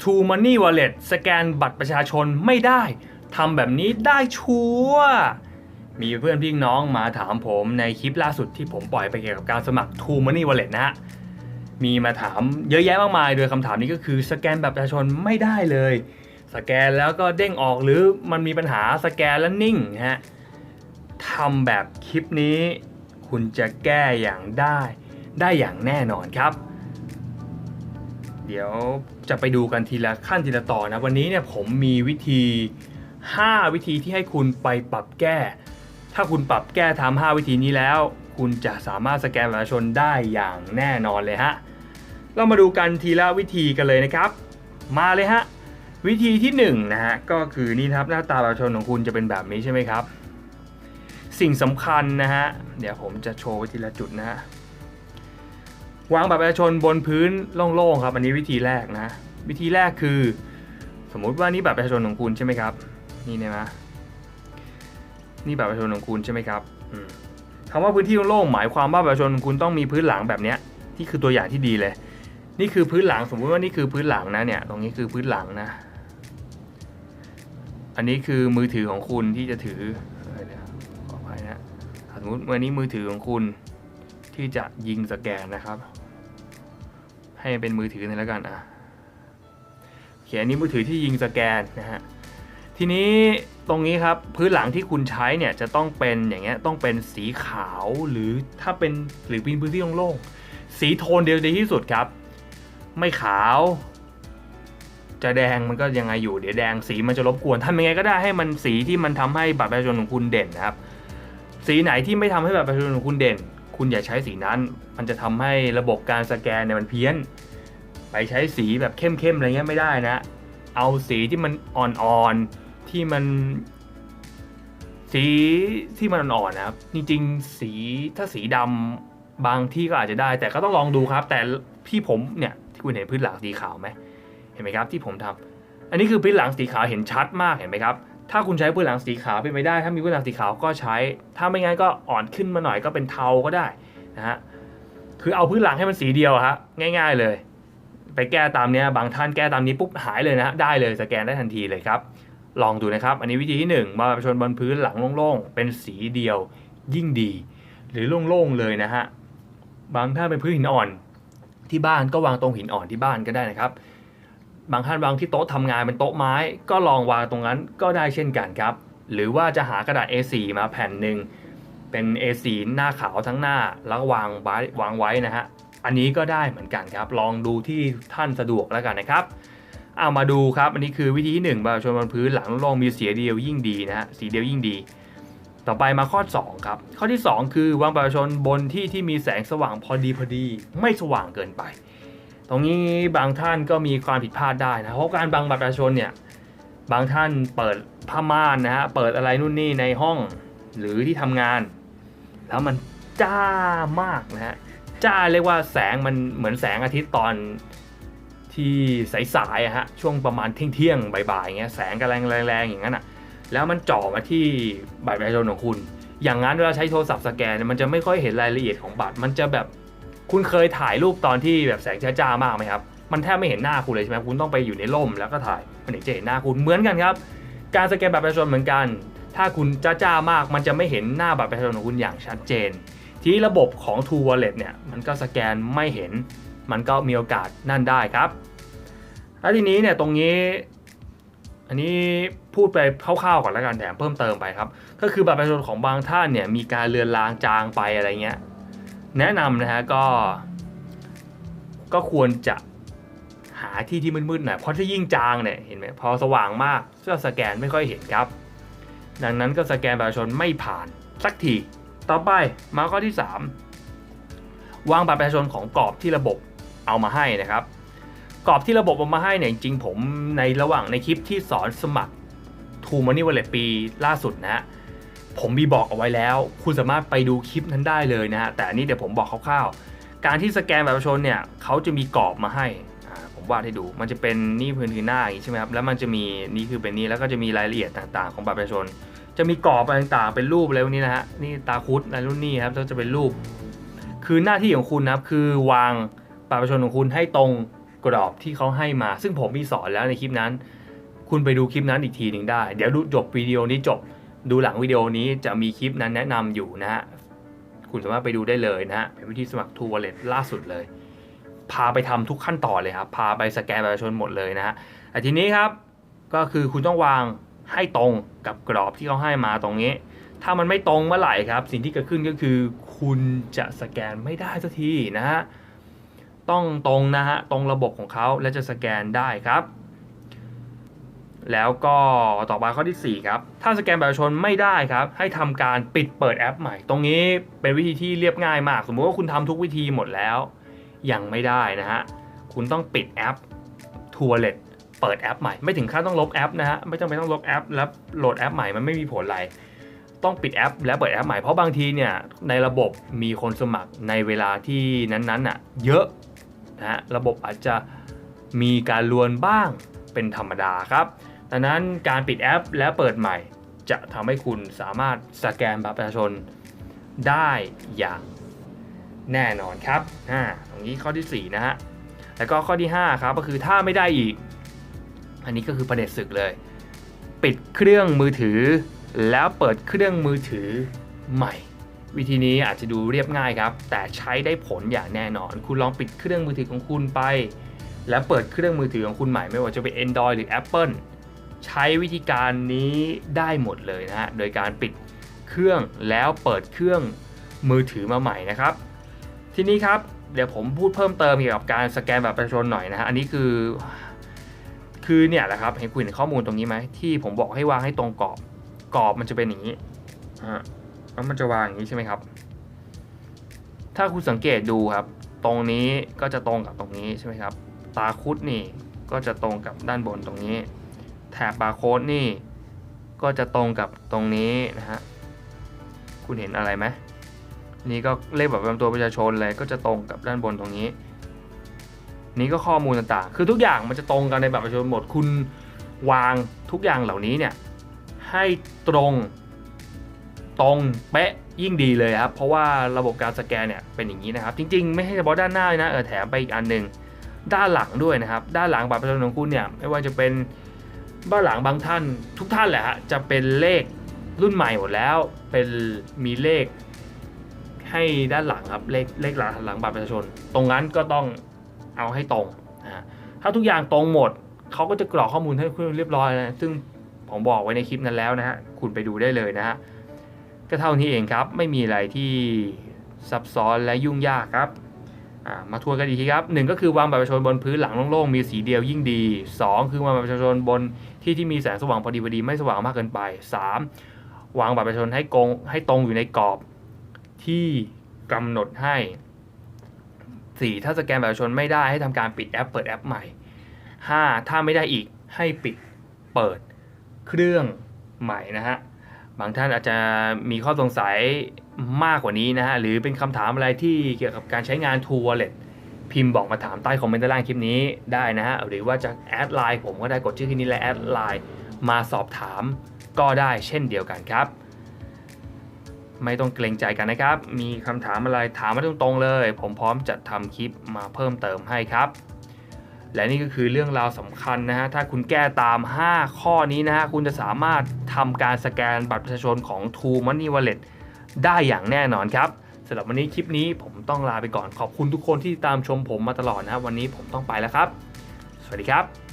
True Money Wallet สแกนบัตรประชาชนไม่ได้ทำแบบนี้ได้ชัวร์มีเพื่อนพี่น้องมาถามผมในคลิปล่าสุดที่ผมปล่อยไปเกี่ยวกับการสมัคร True Money Wallet นะฮะมีมาถามเยอะแยะมากมาย โดยคำถามนี้ก็คือสแกนแบบประชาชนไม่ได้เลย สแกนแล้วก็เด้งออกหรือมันมีปัญหาสแกนแล้วนิ่งฮะทำแบบคลิปนี้ คุณจะแก้อย่างได้ ได้อย่างแน่นอนครับ เดี๋ยว จะไปดูกันทีละขั้นทีละตอนนะ วันนี้เนี่ยผมมีวิธี 5 วิธีที่ให้คุณไปปรับแก้ ถ้าคุณปรับแก้ทำ5วิธีนี้แล้ว คุณจะสามารถสแกนประชาชนได้อย่างแน่นอนเลยฮะ เรามาดูกันทีละวิธีกันเลยนะครับ มาเลยฮะ วิธีที่1นงนะฮะก็คือนี่ครับหน้าตาประชาชนของคุณจะเป็นแบบนี้ใช่ไหมครับ สิ่งสำคัญนะฮะ เดี๋ยวผมจะโชว์ไว้ทีละจุดนะฮะ วางบัตรประชาชนบนพื้นโล่งๆครับ อันนี้วิธีแรกนะ วิธีแรกคือ สมมุติว่านี่บัตรประชาชนของคุณใช่ไหมครับ นี่เนี่ยนะนี่บัตรประชาชนของคุณใช่ไหมครับคำว่าพื้นที่โล่งๆหมายความว่าประชาชนของคุณต้องมีพื้นหลังแบบเนี้ยที่คือตัวอย่างที่ดีเลย นี่คือพื้นหลังสมมุติว่านี่คือพื้นหลังนะเนี่ย ตรงนี้คือพื้นหลังนะ อันนี้คือมือถือของคุณที่จะถือขออภัยนะสมมติวันนี้มือถือของคุณ ที่จะยิงสแกนนะครับ ให้เป็นมือถือนี่แล้วกันอะเคอันนี้มือถือที่ยิงสแกนนะฮะทีนี้ตรงนี้ครับพื้นหลังที่คุณใช้เนี่ยจะต้องเป็นอย่างเงี้ยต้องเป็นสีขาวหรือถ้าเป็นหรือเป็นพื้นที่โล่งๆสีโทนเดียวดีที่สุดครับ ไม่ขาว จะแดงมันก็ยังไงอยู่เดี๋ยวแดงสีมันจะรบกวนทำยังไงก็ได้ให้มันสีที่มันทำให้บัตรประชาชนของคุณเด่นนะครับ สีไหนที่ไม่ทำให้บัตรประชาชนของคุณเด่น คุณอย่าใช้สีนั้น มันจะทำให้ระบบการสแกนเนี่ยมันเพี้ยน ไปใช้สีแบบเข้มๆอะไรเงี้ยไม่ได้นะ เอาสีที่มันอ่อนๆ ที่มัน สีที่มันอ่อนๆนะครับ จริงๆ สีถ้าสีดำบางที่ก็อาจจะได้ แต่ก็ต้องลองดูครับ แต่พี่ผมเนี่ยที่คุณเห็นพื้นหลังสีขาวไหม เห็นไหมครับที่ผมทำอันนี้คือพื้นหลังสีขาวเห็นชัดมากเห็นไหมครับ ถ้าคุณใช้พื้นหลังสีขาวเป็นไปได้ ถ้ามีพื้นหลังสีขาวก็ใช้ ถ้าไม่งั้นก็อ่อนขึ้นมาหน่อยก็เป็นเทาก็ได้นะฮะคือเอาพื้นหลังให้มันสีเดียวฮะง่าย ๆเลย ไปแก้ตามเนี้ยบางท่านแก้ตามนี้ปุ๊บหายเลยนะได้เลยสแกนได้ทันทีเลยครับ ลองดูนะครับ อันนี้วิธีที่1มาประชนบนพื้นหลังโล่งๆเป็นสีเดียวยิ่งดี หรือโล่งๆเลยนะฮะบางท่านเป็นพื้นหินอ่อนที่บ้านก็วางตรงหินอ่อนที่บ้านก็ได้นะครับ บางท่านวางที่โต๊ะทำงานเป็นโต๊ะไม้ ก็ลองวางตรงนั้นก็ได้เช่นกันครับ หรือว่าจะหากระดาษ A4 มาแผ่นหนึ่งเป็น A4 หน้าขาวทั้งหน้าแล้ววางไว้วางไว้นะฮะอันนี้ก็ได้เหมือนกันครับ ลองดูที่ท่านสะดวกแล้วกันนะครับเอามาดูครับ อันนี้คือวิธีที่หนึ่งบัตรประชาชนบนพื้นหลังล่งมีสีเดียวยิ่งดีนะฮะสีเดียวยิ่งดี ต่อไปมาข้อ 2 ครับ ข้อที่ 2 คือวางบัตรประชาชนบนที่ที่มีแสงสว่างพอดีพอดี ไม่สว่างเกินไป ตรงนี้บางท่านก็มีความผิดพลาดได้นะเพราะการบังบัตรประชาชนเนี่ยบางท่านเปิดผ้าม่านนะฮะเปิดอะไรนู่นนี่ในห้องหรือที่ทำงาน แล้วมันจ้ามากนะฮะจ้าเรียกว่าแสงมันเหมือนแสงอาทิตย์ตอนที่สายๆอะฮะช่วงประมาณเที่ยงๆบ่ายๆอย่างเงี้ยแสงกำลังแรงๆอย่างนั้นอะแล้วมันจ่อมาที่บัตรประชาชนของคุณ อย่างนั้นเวลาใช้โทรศัพท์สแกนมันจะไม่ค่อยเห็นรายละเอียดของบัตรมันจะแบบ คุณเคยถ่ายรูปตอนที่แบบแสงจ้าๆมากไหมครับ มันแทบไม่เห็นหน้าคุณเลยใช่ไหมคุณต้องไปอยู่ในร่มแล้วก็ถ่ายมันถึงจะเห็นหน้าคุณเหมือนกันครับ การสแกนบัตรประชาชนเหมือนกัน ถ้าคุณจ้าๆมาก มันจะไม่เห็นหน้าบัตรประชาชนของคุณอย่างชัดเจน ที่ระบบของ True Wallet เนี่ยมันก็สแกนไม่เห็น มันก็มีโอกาสนั่นได้ครับแล้วทีนี้เนี่ยตรงนี้อันนี้พูดไปคร่าวๆก่อนแล้วกันแถมเพิ่มเติมไปครับ ก็คือบัตรประชาชนของบางท่านเนี่ยมีการเลือนลางจางไปอะไรเงี้ย แนะนำนะฮะก็ ก็ควรจะหาที่ที่มืดๆหน่อยเพราะถ้ายิ่งจางเนี่ยเห็นไหมพอสว่างมากก็สแกนไม่ค่อยเห็นครับ ดังนั้นก็สแกนประชาชนไม่ผ่านสักทีต่อไปมาข้อที่ 3 วางบัตรประชาชนของกรอบที่ระบบเอามาให้นะครับ กรอบที่ระบบเอามาให้เนี่ยจริงผมในระหว่างในคลิปที่สอนสมัคร True Money Wallet ปีล่าสุดนะฮะ ผมมีบอกเอาไว้แล้ว คุณสามารถไปดูคลิปนั้นได้เลยนะฮะแต่อันนี้เดี๋ยวผมบอกคร่าวๆ การที่สแกนแบัตรประชาชนเนี่ยเขาจะมีกรอบมาให้ผมวาดให้ดู มันจะเป็นนี่พื้นที่หน้าอย่างนี้ใช่ไหมครับ แล้วมันจะมีนี่คือเป็นนี่แล้วก็จะมีรายละเอียดต่างๆ ของบัตรประชาชน จะมีกรอบอะไรต่างๆ เป็นรูปอะไรพวกนี้นะฮะ นี่ตาคุดอะไรรุ่นนี้ครับก็จะเป็นรูป คือหน้าที่ของคุณนะครับคือวางบัตรประชาชนของคุณให้ตรงกรอบที่เขาให้มา ซึ่งผมมีสอนแล้วในคลิปนั้น คุณไปดูคลิปนั้นอีกทีหนึ่งได้ เดี๋ยวดูจบวิดีโอนี้จบ ดูหลังวิดีโอนี้จะมีคลิปนั้นแนะนำอยู่นะฮะ คุณสามารถไปดูได้เลยนะฮะ เป็นวิธีสมัคร True Wallet ล่าสุดเลย พาไปทำทุกขั้นตอนเลยครับ พาไปสแกนประชาชนหมดเลยนะฮะแต่ทีนี้ครับ ก็คือคุณต้องวางให้ตรงกับกรอบที่เขาให้มาตรงนี้ ถ้ามันไม่ตรงเมื่อไหร่ครับ สิ่งที่เกิดขึ้นก็คือ คุณจะสแกนไม่ได้สักทีนะฮะ ต้องตรงนะฮะ ตรงระบบของเขาและจะสแกนได้ครับ แล้วก็ต่อไปข้อที่ 4 ครับ ถ้าสแกนบัตรประชาชนไม่ได้ครับ ให้ทำการปิดเปิดแอปใหม่ ตรงนี้เป็นวิธีที่เรียบง่ายมาก สมมติว่าคุณทำทุกวิธีหมดแล้ว ยังไม่ได้นะฮะ คุณต้องปิดแอป t o u r l e t เปิดแอปใหม่ ไม่ถึงขั้นต้องลบแอปนะฮะ ไม่จำเป็นต้องลบแอป แล้วโหลดแอปใหม่มันไม่มีผลอะไร ต้องปิดแอป แล้วเปิดแอปใหม่ เพราะบางทีเนี่ยในระบบมีคนสมัครในเวลาที่นั้นๆน่ะเยอะนะฮะ ระบบอาจจะมีการลวนบ้างเป็นธรรมดาครับ ดังนั้นการปิดแอปแล้วเปิดใหม่ จะทำให้คุณสามารถสแกนบัตรประชาชนได้อย่างแน่นอนครับอ่าตรงนี้ข้อที่ 4 นะฮะ แล้วก็ข้อที่ 5 ครับ ก็คือถ้าไม่ได้อีก อันนี้ก็คือประเด็นศึกเลย ปิดเครื่องมือถือ แล้วเปิดเครื่องมือถือใหม่ วิธีนี้อาจจะดูเรียบง่ายครับ แต่ใช้ได้ผลอย่างแน่นอน คุณลองปิดเครื่องมือถือของคุณไป แล้วเปิดเครื่องมือถือของคุณใหม่ไม่ว่าจะเป็น Android หรือ Apple ใช้วิธีการนี้ได้หมดเลยนะฮะ โดยการปิดเครื่องแล้วเปิดเครื่องมือถือมาใหม่นะครับ ทีนี้ครับเดี๋ยวผมพูดเพิ่มเติมเกี่ยวกับการสแกนแบัตรประชาชนหน่อยนะฮะ อันนี้คือคือเนี่ยแหละครับเห็นคุณเห็นข้อมูลตรงนี้ไหมที่ผมบอกให้วางให้ตรงกรอบกรอบมันจะเป็นอย่างนี้อ่าแล้วมันจะวางอย่างนี้ใช่ไหมครับ ถ้าคุณสังเกตดูครับ ตรงนี้ก็จะตรงกับตรงนี้ใช่ไหมครับ ตาคุดนี่ก็จะตรงกับด้านบนตรงนี้ แถบบาร์โค้ดนี่ก็จะตรงกับตรงนี้นะฮะ คุณเห็นอะไรไหมนี่ก็เลขแบบประจำตัวประชาชนเลยก็จะตรงกับด้านบนตรงนี้ นี่ก็ข้อมูลต่างๆ คือทุกอย่างมันจะตรงกันในบัตรประชาชนหมด คุณวางทุกอย่างเหล่านี้เนี่ยให้ตรงตรงเป๊ะยิ่งดีเลยครับ เพราะว่าระบบการสแกนเนี่ยเป็นอย่างนี้นะครับ จริงๆ ไม่ใช่เฉพาะด้านหน้านะเออแถมไปอีกอันหนึ่งด้านหลังด้วยนะครับ ด้านหลังบัตรประชาชนของคุณเนี่ยไม่ว่าจะเป็น บ้านหลังบางท่านทุกท่านแหละฮะจะเป็นเลขรุ่นใหม่หมดแล้ว เป็นมีเลข ให้ด้านหลังครับเลขเลขหลังหลังบัตรประชาชน ตรงนั้นก็ต้องเอาให้ตรงนะถ้าทุกอย่างตรงหมดเขาก็จะกรอกข้อมูลให้คุณเรียบร้อยนะซึ่งผมบอกไว้ในคลิปนั้นแล้วนะฮะคุณไปดูได้เลยนะฮะก็เท่านี้เองครับไม่มีอะไรที่ซับซ้อนและยุ่งยากครับ มาทวนกันอีกทีครับหนึ่งก็คือวางบัตรประชาชนบนพื้นหลังโล่งๆมีสีเดียวยิ่งดี 2 คือวางบัตรประชาชนบนที่ที่มีแสงสว่างพอดีพอดีไม่สว่างมากเกินไป 3. วางบัตรประชาชนให้กงให้ตรงอยู่ในกรอบที่กำหนดให้ 4. ถ้าสแกนบัตรประชาชนไม่ได้ให้ทำการปิดแอปเปิดแอปใหม่ 5. ถ้าไม่ได้อีกให้ปิดเปิดเครื่องใหม่นะฮะบางท่านอาจจะมีข้อสงสัย มากกว่านี้นะฮะหรือเป็นคำถามอะไรที่เกี่ยวกับการใช้งาน True Wallet พิมพ์บอกมาถามใต้คอมเมนต์ด้านล่างคลิปนี้ได้นะฮะหรือว่าจะแอดไลน์ผมก็ได้กดชื่อที่นี้และแอดไลน์มาสอบถามก็ได้เช่นเดียวกันครับ ไม่ต้องเกรงใจกันนะครับ มีคำถามอะไรถามมาตรงๆเลย ผมพร้อมจัดทำคลิปมาเพิ่มเติมให้ครับ และนี่ก็คือเรื่องราวสำคัญนะฮะถ้าคุณแก้ตาม 5 ข้อนี้นะฮะคุณจะสามารถทำการสแกนบัตรประชาชนของ True Money Wallet ได้อย่างแน่นอนครับสำหรับวันนี้คลิปนี้ผมต้องลาไปก่อนขอบคุณทุกคนที่ตามชมผมมาตลอดนะครับวันนี้ผมต้องไปแล้วครับ สวัสดีครับ